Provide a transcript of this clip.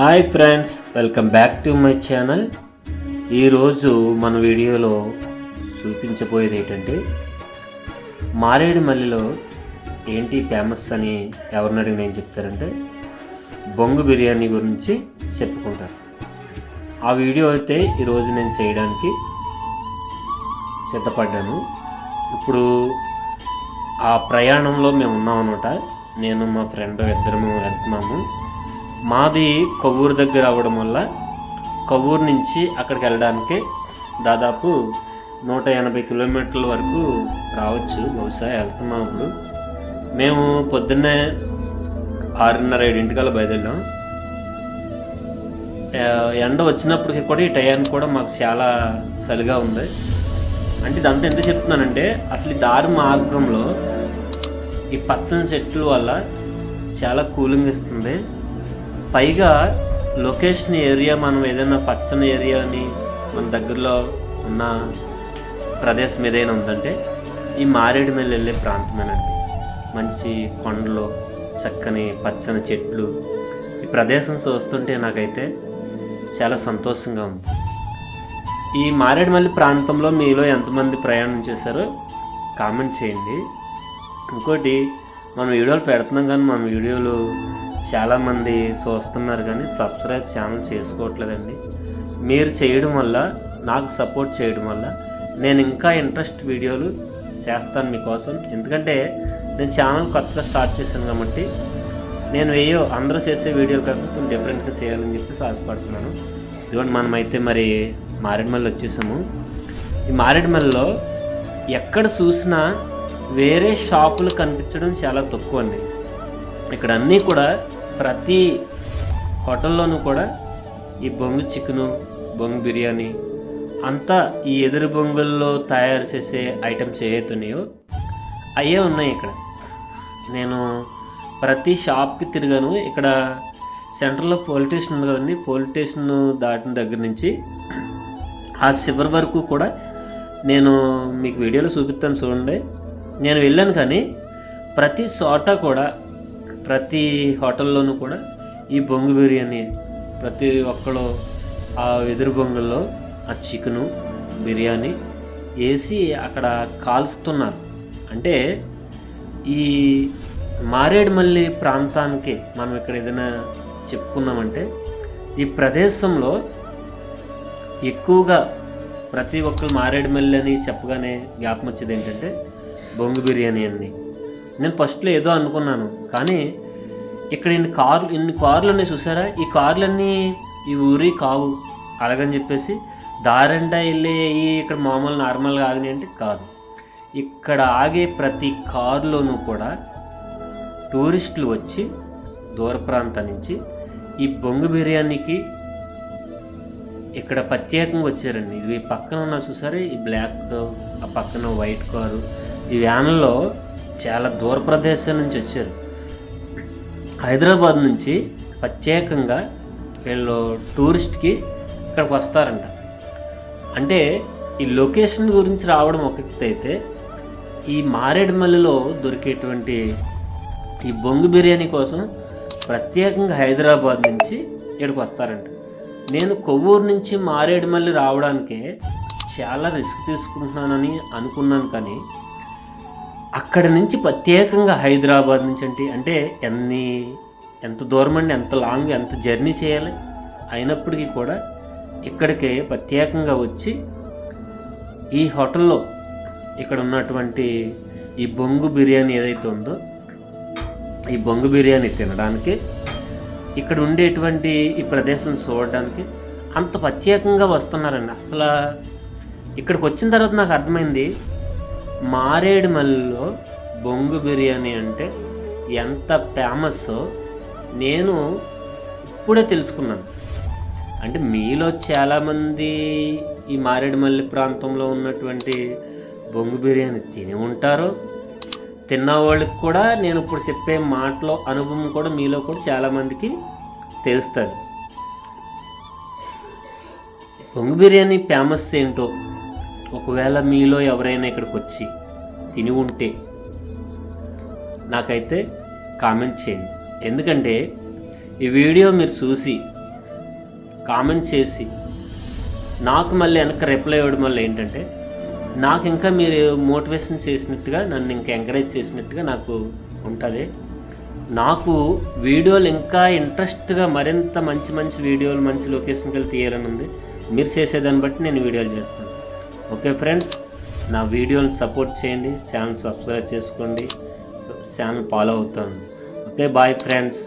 Hi friends welcome back to my channel. ఈరోజు మన వీడియోలో చూపించబోయేది ఏంటంటే మారేడుమల్లిలో ఏంటి ఫేమస్ అని ఎవరిని అడిగిన ఏం చెప్తారంటే బొంగు బిర్యానీ గురించి చెప్పుకుంటారు. ఆ వీడియో అయితే ఈరోజు నేను చేయడానికి సిద్ధపడ్డాను. ఇప్పుడు ఆ ప్రయాణంలో మేము ఉన్నాం అనమాట నేను మా ఫ్రెండ్ ఇద్దరము వెళ్తున్నాము. మాది కొవ్వూరు దగ్గర అవ్వడం వల్ల కొవ్వూరు నుంచి అక్కడికి వెళ్ళడానికి దాదాపు నూట ఎనభై కిలోమీటర్ల వరకు రావచ్చు. బహుశా వెళ్తున్నాం ఇప్పుడు మేము పొద్దున్నే ఆరున్నర ఏడింటికల్లా బయలుదేరాం. ఎండ వచ్చినప్పటికీ కూడా ఈ టైం కూడా మాకు చాలా సలిగా ఉంది. అంటే ఇదంతా ఎందుకు చెప్తున్నానంటే అసలు ఈ దారి మార్గంలో ఈ పచ్చని చెట్ల వల్ల చాలా కూలింగ్ ఇస్తుంది. పైగా లొకేషన్ ఏరియా మనం ఏదైనా పచ్చని ఏరియాని మన దగ్గరలో ఉన్న ప్రదేశం ఏదైనా ఉందంటే ఈ మారేడుమల్లి వెళ్ళే ప్రాంతమేనండి. మంచి కొండలు చక్కని పచ్చని చెట్లు. ఈ ప్రదేశం చూస్తుంటే నాకైతే చాలా సంతోషంగా ఉంది. ఈ మారేడుమల్లి ప్రాంతంలో మీలో ఎంతమంది ప్రయాణం చేశారో కామెంట్ చేయండి. ఇంకోటి మనం వీడియోలు పెడుతున్నాం కానీ మన వీడియోలు చాలామంది చూస్తున్నారు కానీ సబ్స్క్రైబ్ ఛానల్ చేసుకోవట్లేదండి. మీరు చేయడం వల్ల నాకు సపోర్ట్ చేయడం వల్ల నేను ఇంకా ఇంట్రెస్ట్ వీడియోలు చేస్తాను మీకోసం. ఎందుకంటే నేను ఛానల్ కొత్తగా స్టార్ట్ చేశాను కాబట్టి నేను వేయో అందరూ చేసే వీడియోలు కాకుండా కొంచెం డిఫరెంట్గా చేయాలని చెప్పేసి ఆశపడుతున్నాను. ఇదిగోండి మనమైతే మరి మారేడుమల్లి వచ్చేసాము. ఈ మారేడుమల్లిలో ఎక్కడ చూసినా వేరే షాపులు కనిపించడం చాలా తక్కువ అండి. ఇక్కడ అన్నీ కూడా ప్రతి హోటల్లోనూ కూడా ఈ బొంగు చికెను బొంగు బిర్యానీ అంతా ఈ ఎదురు బొంగుల్లో తయారు చేసే ఐటమ్స్ ఏవైతున్నాయో అయ్యే ఉన్నాయి ఇక్కడ. నేను ప్రతి షాప్కి తిరిగాను. ఇక్కడ సెంటర్లో పోలీస్ స్టేషన్ ఉంది కదండి పోలీస్ స్టేషన్ దాటిన దగ్గర నుంచి ఆ చివరి వరకు కూడా నేను మీకు వీడియోలో చూపిస్తాను చూడండి. నేను వెళ్ళాను కానీ ప్రతి చోట కూడా ప్రతి హోటల్లోనూ కూడా ఈ బొంగు బిర్యానీ ప్రతి ఒక్కరు ఆ వెదురు బొంగుల్లో ఆ చికెను బిర్యానీ వేసి అక్కడ కాల్స్తున్నారు అంటే ఈ మారేడుమల్లి ప్రాంతానికి మనం ఇక్కడ ఏదైనా చెప్పుకున్నామంటే ఈ ప్రదేశంలో ఎక్కువగా ప్రతి ఒక్కరు మారేడుమల్లి అని చెప్పగానే జ్ఞాపకం వచ్చేది ఏంటంటే బొంగు బిర్యానీ అండి. నేను ఫస్ట్లో ఏదో అనుకున్నాను కానీ ఇక్కడ ఇన్ని కార్లు ఇన్ని కార్లు ఉన్నాయి చూసారా? ఈ కార్లన్నీ ఈ ఊరి కావు అలాగని చెప్పేసి దారంటా వెళ్ళే ఈ ఇక్కడ మామూలు నార్మల్గా ఆగినాయి అంటే కాదు. ఇక్కడ ఆగే ప్రతి కారులోనూ కూడా టూరిస్టులు వచ్చి దూర ప్రాంతం నుంచి ఈ బొంగు బిర్యానీకి ఇక్కడ ప్రత్యేకంగా వచ్చారండి. ఇది పక్కన ఉన్న చూసారా? ఈ బ్లాక్ ఆ పక్కన వైట్ కారు ఈ వ్యాన్లో చాలా దూర ప్రదేశం నుంచి వచ్చారు. హైదరాబాద్ నుంచి ప్రత్యేకంగా వీళ్ళు టూరిస్ట్కి ఇక్కడికి వస్తారంట. అంటే ఈ లొకేషన్ గురించి రావడం ఒక అయితే ఈ మారేడుమల్లిలో దొరికేటువంటి ఈ బొంగు బిర్యానీ కోసం ప్రత్యేకంగా హైదరాబాద్ నుంచి ఇక్కడికి వస్తారంట. నేను కొవ్వూరు నుంచి మారేడుమల్లి రావడానికే చాలా రిస్క్ తీసుకుంటున్నానని అనుకున్నాను కానీ అక్కడి నుంచి ప్రత్యేకంగా హైదరాబాద్ నుంచి అంటే అంటే ఎన్ని ఎంత దూరం అండి ఎంత లాంగ్ ఎంత జర్నీ చేయాలి? అయినప్పటికీ కూడా ఇక్కడికి ప్రత్యేకంగా వచ్చి ఈ హోటల్లో ఇక్కడ ఉన్నటువంటి ఈ బొంగు బిర్యానీ ఏదైతే ఉందో ఈ బొంగు బిర్యానీ తినడానికి ఇక్కడ ఉండేటువంటి ఈ ప్రదేశం చూడడానికి అంత ప్రత్యేకంగా వస్తున్నారండి. అసలు ఇక్కడికి వచ్చిన తర్వాత నాకు అర్థమైంది మారేడుమల్లిలో బొంగు బిర్యానీ అంటే ఎంత ఫేమస్ నేను ఇప్పుడే తెలుసుకున్నాను. అంటే మీలో చాలామంది ఈ మారేడుమల్లి ప్రాంతంలో ఉన్నటువంటి బొంగు బిర్యానీ తిని ఉంటారు. తిన్న వాళ్ళకి కూడా నేను ఇప్పుడు చెప్పే మాటలో అనుభవం కూడా మీలో కూడా చాలామందికి తెలుస్తుంది. బొంగు బిర్యానీ ఫేమస్ ఏంటో ఒకవేళ మీలో ఎవరైనా ఇక్కడికి వచ్చి తిని ఉంటే నాకైతే కామెంట్ చేయండి. ఎందుకంటే ఈ వీడియో మీరు చూసి కామెంట్ చేసి నాకు మళ్ళీ వెనక రిప్లై ఇవ్వడం వల్ల ఏంటంటే నాకు ఇంకా మీరు మోటివేషన్ చేసినట్టుగా నన్ను ఇంకా ఎంకరేజ్ చేసినట్టుగా నాకు ఉంటుంది. నాకు వీడియోలు ఇంకా ఇంట్రెస్ట్గా మరింత మంచి మంచి వీడియోలు మంచి లొకేషన్కి వెళ్ళి తీయాలని ఉంది. మీరు చేసేదాన్ని బట్టి నేను వీడియోలు చేస్తాను. ఓకే ఫ్రెండ్స్ నా వీడియోని సపోర్ట్ చేయండి ఛానల్ సబ్స్క్రైబ్ చేసుకోండి ఛానల్ ఫాలో అవుతాను. Okay bye friends.